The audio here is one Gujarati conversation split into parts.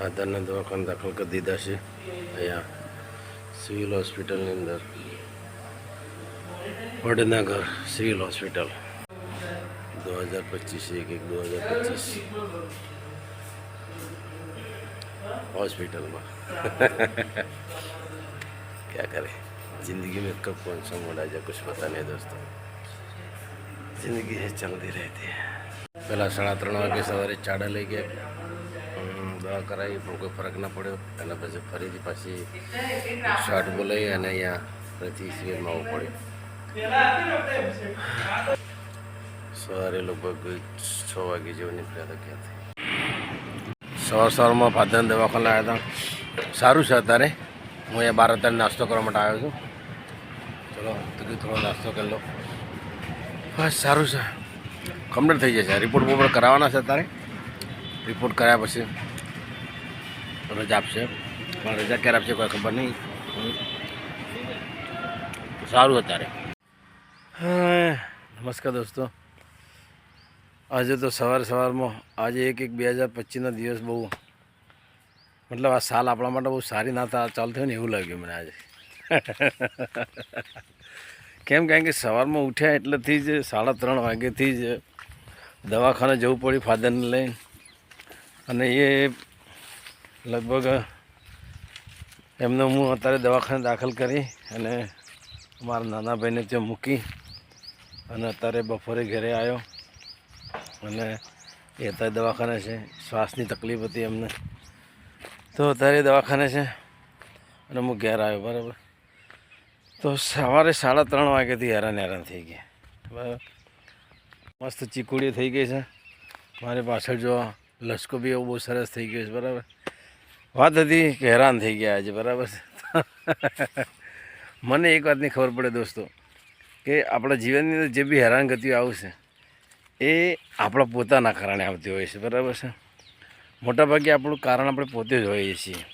આધારના દવાખાને દાખલ કરી દીધા છે અહીંયા સિવિલ હોસ્પિટલની અંદર વડનગર સિવિલ હોસ્પિટલ दो हजार पच्चीस एक एक दो हजार पच्चीस हॉस्पिटल में क्या करें जिंदगी में कब कौन सा मोड़ आ जाए कुछ पता नहीं दोस्तों જિંદગી એ ચાલતી રહેતી પહેલાં સાડા ત્રણ વાગે સવારે ચાડા લઈ ગયા હમ, દવા કરાવી, પણ કોઈ ફરક ના પડ્યો. એના પછી ફરીથી પાછી શર્ટ બોલાવી અને અહીંયા ફરીથી સિવિલમાં આવવું પડ્યું. સવારે લગભગ છ વાગે જેવું નીકળ્યા હતા ક્યાંથી. સવાર સવારમાં ફાધર દવાખાના આવ્યા હતા. સારું છે અત્યારે. હું અહીંયા બાર અત્યારે નાસ્તો કરવા માટે આવ્યો છું. ચલો તો થોડો નાસ્તો કરી લો. બસ, સારું છે. કમ્પ્લીટ થઈ જશે. રિપોર્ટ બોપોર્ટ કરાવવાના છે અત્યારે. રિપોર્ટ કર્યા પછી રજા આપશે. પણ રજા ક્યારે આપશે કોઈ ખબર નહીં. સારું અત્યારે. નમસ્કાર દોસ્તો. આજે તો સવાર સવારમાં, આજે એક એક બે હજાર પચીસના દિવસ બહુ, મતલબ આ સાલ આપણા માટે બહુ સારી ના ચાલુ થયું ને એવું લાગ્યું મને આજે. કેમ કારણ કે સવારમાં ઉઠ્યા એટલેથી જ સાડા ત્રણ વાગ્યાથી જ દવાખાને જવું પડ્યું ફાધરને લઈને. અને એ લગભગ એમને હું અત્યારે દવાખાને દાખલ કરી અને મારા નાના ભાઈને ત્યાં મૂકી અને અત્યારે બપોરે ઘરે આવ્યો. અને એ અત્યારે દવાખાને છે. શ્વાસની તકલીફ હતી એમને. તો અત્યારે દવાખાને છે અને હું ઘેર આવ્યો, બરાબર. તો સવારે સાડા ત્રણ વાગ્યાથી હેરાન હેરાન થઈ ગયા. બરાબર. મસ્ત ચીકુડી થઈ ગઈ છે. મારી પાછળ જો લસકો બી એવો બહુ સરસ થઈ ગયો છે, બરાબર. વાત હતી કે હેરાન થઈ ગયા આજે, બરાબર? છે મને એક વાતની ખબર પડે દોસ્તો, કે આપણા જીવનની અંદર જે બી હેરાનગતિઓ આવશે એ આપણા પોતાના કારણે આવતી હોય છે, બરાબર છે? મોટાભાગે આપણું કારણ આપણે પોતે જ હોઈએ છીએ.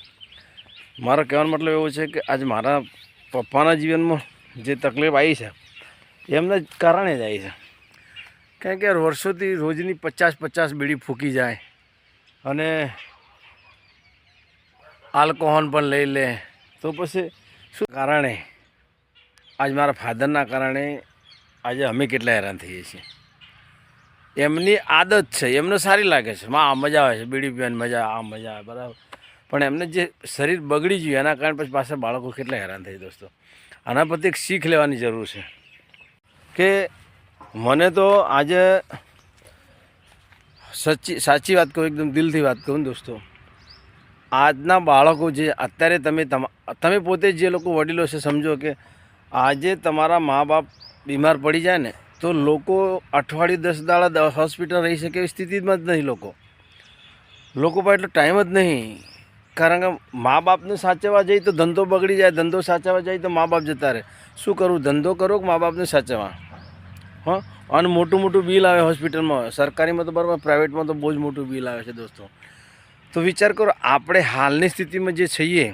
મારો કહેવાનો મતલબ એવો છે કે આજ મારા પપ્પાના જીવનમાં જે તકલીફ આવી છે, એમના જ કારણે જ આવી છે. કારણ કે વર્ષોથી રોજની પચાસ પચાસ બીડી ફૂંકી જાય અને આલ્કોહોલ પણ લઈ લે. તો પછી શું કારણે? આજ મારા ફાધરના કારણે આજે અમે કેટલા હેરાન થઈએ છીએ. એમની આદત છે, એમને સારી લાગે છે. માં, આ મજા આવે છે, બીડી પીવાની મજા, આ મજા આવે, બરાબર. પણ એમને જે શરીર બગડી ગયું, એના કારણે પછી પાછા બાળકો કેટલા હેરાન થઈ દોસ્તો. આના પ્રત્યે એક શીખ લેવાની જરૂર છે. કે મને તો આજે સચ્ચી સાચી વાત કહું, એકદમ દિલથી વાત કહું દોસ્તો. આજના બાળકો જે, અત્યારે તમે તમા પોતે જે લોકો વડીલો છે, સમજો કે આજે તમારા મા બાપ બીમાર પડી જાય ને, તો લોકો અઠવાડિયું દસ દાડા હોસ્પિટલ રહી શકે એવી સ્થિતિમાં જ નહીં લોકો. લોકો પાસે એટલો ટાઈમ જ નહીં. કારણ કે મા બાપને સાચવવા જઈએ તો ધંધો બગડી જાય, ધંધો સાચવવા જાય તો મા બાપ જતા રહે. શું કરવું ધંધો કરો કે મા બાપને સાચવવા? હં? અને મોટું મોટું બિલ આવે હોસ્પિટલમાં. સરકારીમાં તો બરાબર, પ્રાઇવેટમાં તો બહુ જ મોટું બિલ આવે છે, દોસ્તો. તો વિચાર કરો, આપણે હાલની સ્થિતિમાં જે છીએ,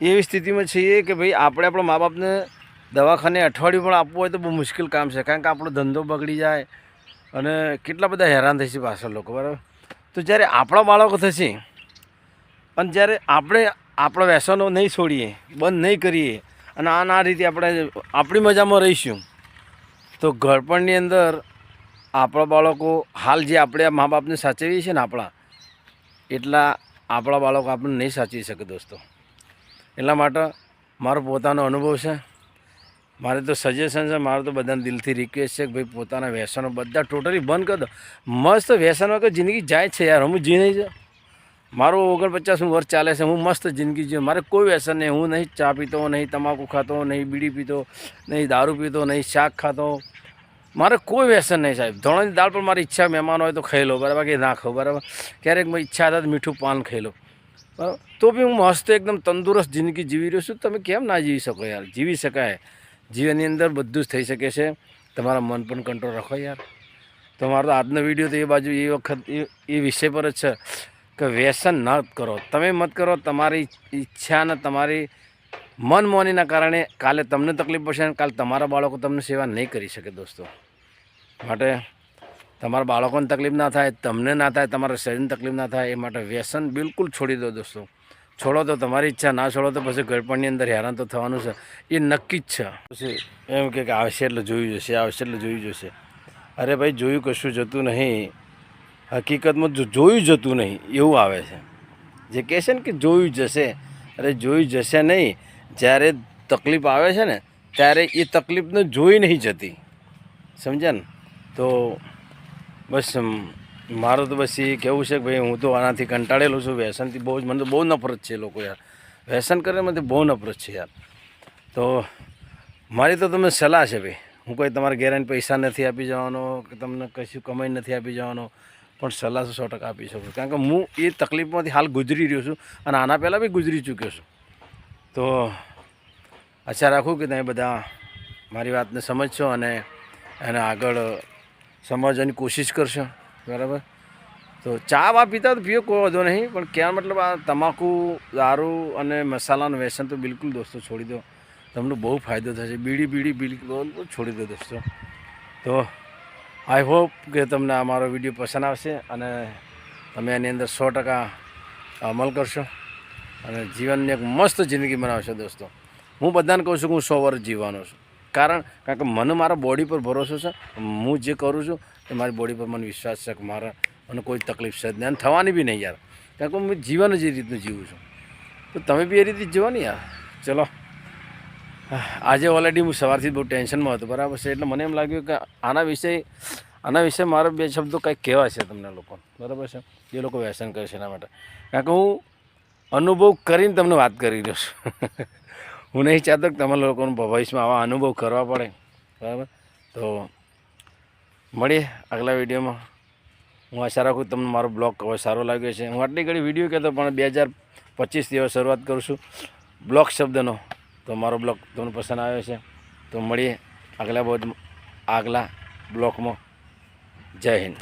એવી સ્થિતિમાં છીએ કે ભાઈ આપણે આપણા મા બાપને દવાખાને અઠવાડિયું પણ આપવું હોય તો બહુ મુશ્કેલ કામ છે. કારણ કે આપણો ધંધો બગડી જાય અને કેટલા બધા હેરાન થશે પાછળ લોકો, બરાબર? તો જ્યારે આપણા બાળકો થશે અને જ્યારે આપણે આપણા વ્યસનો નહીં છોડીએ, બંધ નહીં કરીએ અને આ ના રીતે આપણે આપણી મજામાં રહીશું, તો ઘડપણની અંદર આપણા બાળકો હાલ જે આપણે મા બાપને સાચવીએ છીએ ને આપણા એટલા આપણા બાળકો આપણને નહીં સાચવી શકે દોસ્તો. એટલા માટે મારો પોતાનો અનુભવ છે. મારે તો સજેશન છે, મારે તો બધાને દિલથી રિક્વેસ્ટ છે કે ભાઈ પોતાના વ્યસનો બધા ટોટલી બંધ કરી દો. મસ્ત વ્યસન વગર જિંદગી જાય છે યાર, હું જી. નહીં છે મારું ઓગણપચાસનું વર્ષ ચાલે છે, હું મસ્ત જિંદગી જીવું. મારે કોઈ વ્યસન નહીં, હું નહીં ચા પીતો, નહીં તમાકુ ખાતો, નહીં બીડી પીતો, નહીં દારૂ પીતો, નહીં શાક ખાતો. મારે કોઈ વ્યસન નહીં સાહેબ. ધોળાની દાળ પર મારી ઈચ્છા મહેમાન હોય તો ખાઈ લો, બરાબર? કે ના ખાઓ બરાબર? ક્યારેક મારી ઈચ્છા હતા મીઠું પાન ખાઈ લો. બરાબર? તો બી હું મસ્ત એકદમ તંદુરસ્ત જિંદગી જીવી રહ્યો છું. તમે કેમ ના જીવી શકો યાર? જીવી શકાય. જીવનની અંદર બધું જ થઈ શકે છે. તમારા મન પણ કંટ્રોલ રાખો યાર. તમારો તો આજનો વીડિયો તો એ બાજુ એ વખત એ- વિષય પર જ છે કે વ્યસન ન કરો. તમે મત કરો તમારી ઈચ્છા અને તમારી મન મોનીના કારણે કાલે તમને તકલીફ પડશે અને કાલે તમારા બાળકો તમને સેવા નહીં કરી શકે દોસ્તો. માટે તમારા બાળકોને તકલીફ ના થાય, તમને ના થાય, તમારા શરીરને તકલીફ ના થાય, એ માટે વ્યસન બિલકુલ છોડી દો દોસ્તો. છોડો તો તમારી ઈચ્છા, ના છોડો તો પછી ગળપણની અંદર હેરાન તો થવાનું છે. એ નક્કી જ છે. પછી એમ કે આવશે એટલે જોયું જશે આવશે એટલે જોયું જશે. અરે ભાઈ, જોયું કશું જતું નહીં. હકીકતમાં જોયું જતું નહીં, એવું આવે છે. જે કહે છે ને કે જોયું જશે, અરે જોયું જશે નહીં, જ્યારે તકલીફ આવે છે ને, ત્યારે એ તકલીફને જોઈ નહીં જતી. સમજ્યા ને? તો બસ મારું તો બસ એ કહેવું છે કે ભાઈ હું તો આનાથી કંટાળેલો છું. વ્યસનથી બહુ જ, મને તો બહુ નફરત છે લોકો યાર. વ્યસન કરે મને બહુ નફરત છે યાર. તો મારી તો તમને સલાહ છે ભાઈ. હું કોઈ તમારા ગેરંટી પૈસા નથી આપી જવાનો કે તમને કશું કમાઈ નથી આપી જવાનો, પણ સલાહ સો ટકા આપી શકું કારણ કે હું એ તકલીફમાંથી હાલ ગુજરી રહ્યો છું અને આના પહેલાં બી ગુજરી ચૂક્યો છું. તો આશા રાખું કે તમે બધા મારી વાતને સમજશો અને એને આગળ સમજવાની કોશિશ કરશો. બરાબર? તો ચા વા પીતા તો પીઓ, કોઈ વાંધો નહીં. પણ ક્યાં મતલબ આ તમાકુ, દારૂ અને મસાલાનું વ્યસન તો બિલકુલ દોસ્તો છોડી દો. તમને બહુ ફાયદો થશે. બીડી બીડી બિલકુલ છોડી દો દોસ્તો. તો આઈ હોપ કે તમને આ મારો વીડિયો પસંદ આવશે અને તમે એની અંદર સો ટકા અમલ કરશો અને જીવનની એક મસ્ત જિંદગી બનાવશો દોસ્તો. હું બધાને કહું છું કે હું સો વર્ષ જીવવાનો છું. કારણ કારણ કે મને મારા બોડી પર ભરોસો છે. હું જે કરું છું, એ મારી બોડી પર મને વિશ્વાસ છે કે મારા મને કોઈ તકલીફ છે જ થવાની બી નહીં યાર. કારણ કે હું જીવન જ એ રીતનું જીવું છું. તો તમે બી એ રીતે જ જીવો ને યાર. ચલો. આજે ઓલરેડી હું સવારથી બહુ ટેન્શનમાં હતો. બરાબર છે? એટલે મને એમ લાગ્યું કે આના વિશે આના વિશે મારા બે શબ્દો કંઈક કહેવા છે તમને લોકો બરાબર છે? જે લોકો વ્યસન કરે છે એના માટે. કારણ કે હું અનુભવ કરીને તમને વાત કરી રહ્યો છું. હું નહીં ચાહતો કે તમારા લોકોનું ભવિષ્યમાં આવા અનુભવ કરવા પડે. બરાબર? તો મળીએ આગલા વિડીયોમાં. હું આશા રાખું તમને મારો બ્લોગ હવે સારો લાગ્યો છે હું આટલી ઘડી વીડિયો કહેતો, પણ બે હજાર પચીસથી હવે શરૂઆત કરું છું. બ્લોગ શબ્દનો. તો મારો બ્લોગ તમને પસંદ આવ્યો છે તો મળીએ આગલા બહુ આગલા બ્લોકમાં જય હિન્દ.